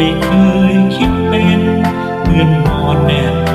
ไม่เคยคิดเป็นเพื่อนนอนแนบ